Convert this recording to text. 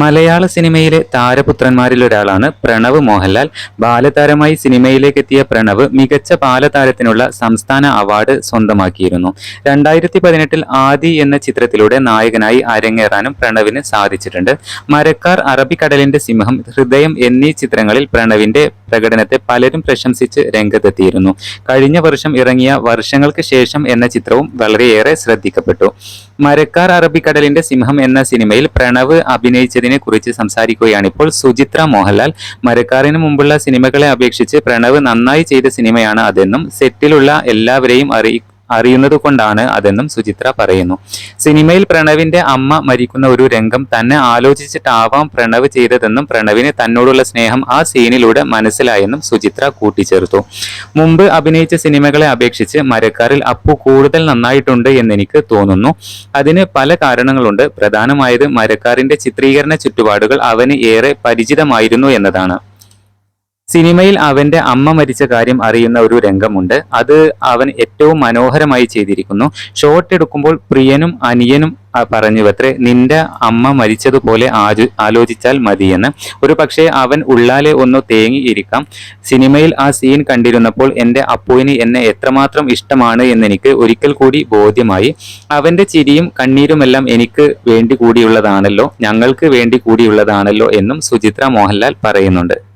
മലയാള സിനിമയിലെ താരപുത്രന്മാരിൽ ഒരാളാണ് പ്രണവ് മോഹൻലാൽ. ബാലതാരമായി സിനിമയിലേക്ക് എത്തിയ പ്രണവ് മികച്ച ബാലതാരത്തിനുള്ള സംസ്ഥാന അവാർഡ് സ്വന്തമാക്കിയിരുന്നു. രണ്ടായിരത്തി പതിനെട്ടിൽ ആദി എന്ന ചിത്രത്തിലൂടെ നായകനായി അരങ്ങേറാനും പ്രണവിന് സാധിച്ചിട്ടുണ്ട്. മരക്കാർ അറബിക്കടലിന്റെ സിംഹം ഹൃദയം എന്നീ ചിത്രങ്ങളിൽ പ്രണവിന്റെ പ്രകടനത്തെ പലരും പ്രശംസിച്ച് രംഗത്തെത്തിയിരുന്നു. കഴിഞ്ഞ വർഷം ഇറങ്ങിയ വർഷങ്ങൾക്ക് ശേഷം എന്ന ചിത്രവും വളരെയേറെ ശ്രദ്ധിക്കപ്പെട്ടു. മരക്കാർ അറബിക്കടലിന്റെ സിംഹം എന്ന സിനിമയിൽ പ്രണവ് അഭിനയിച്ചതിനെ കുറിച്ച് സംസാരിക്കുകയാണിപ്പോൾ സുചിത്ര മോഹൻലാൽ. മരക്കാറിന് മുമ്പുള്ള സിനിമകളെ അപേക്ഷിച്ച് പ്രണവ് നന്നായി ചെയ്ത സിനിമയാണ് അതെന്നും സെറ്റിലുള്ള എല്ലാവരെയും അറി അറിയുന്നത് കൊണ്ടാണ് അതെന്നും സുചിത്ര പറയുന്നു. സിനിമയിൽ പ്രണവിന്റെ അമ്മ മരിക്കുന്ന ഒരു രംഗം തന്നെ ആലോചിച്ചിട്ടാവാം പ്രണവ് ചെയ്തതെന്നും പ്രണവിന് തന്നോടുള്ള സ്നേഹം ആ സീനിലൂടെ മനസ്സിലായെന്നും സുചിത്ര കൂട്ടിച്ചേർത്തു. മുമ്പ് അഭിനയിച്ച സിനിമകളെ അപേക്ഷിച്ച് മരക്കാറിൽ അപ്പു കൂടുതൽ നന്നായിട്ടുണ്ട് എന്നെനിക്ക് തോന്നുന്നു. അതിന് പല കാരണങ്ങളുണ്ട്. പ്രധാനമായത് മരക്കാറിന്റെ ചിത്രീകരണ ചുറ്റുപാടുകൾ അവന് ഏറെ പരിചിതമായിരുന്നു എന്നതാണ്. സിനിമയിൽ അവന്റെ അമ്മ മരിച്ച കാര്യം അറിയുന്ന ഒരു രംഗമുണ്ട്. അത് അവൻ ഏറ്റവും മനോഹരമായി ചെയ്തിരിക്കുന്നു. ഷോട്ട് എടുക്കുമ്പോൾ പ്രിയനും അനിയനും പറഞ്ഞു പറഞ്ഞുവത്രേ നിന്റെ അമ്മ മരിച്ചതുപോലെ ആജു ആലോചിച്ചാൽ മതിയെന്ന്. ഒരു പക്ഷേ അവൻ ഉള്ളാലെ ഒന്ന് തേങ്ങിയിരിക്കാം സിനിമയിൽ ആ സീൻ കണ്ടിരുന്നപ്പോൾ എന്റെ അപ്പുവിന് എന്നെ എത്രമാത്രം ഇഷ്ടമാണ് എന്നെനിക്ക് ഒരിക്കൽ കൂടി ബോധ്യമായി. അവന്റെ ചിരിയും കണ്ണീരുമെല്ലാം എനിക്ക് വേണ്ടി കൂടിയുള്ളതാണല്ലോ ഞങ്ങൾക്ക് വേണ്ടി കൂടിയുള്ളതാണല്ലോ എന്നും സുചിത്ര മോഹൻലാൽ പറയുന്നുണ്ട്.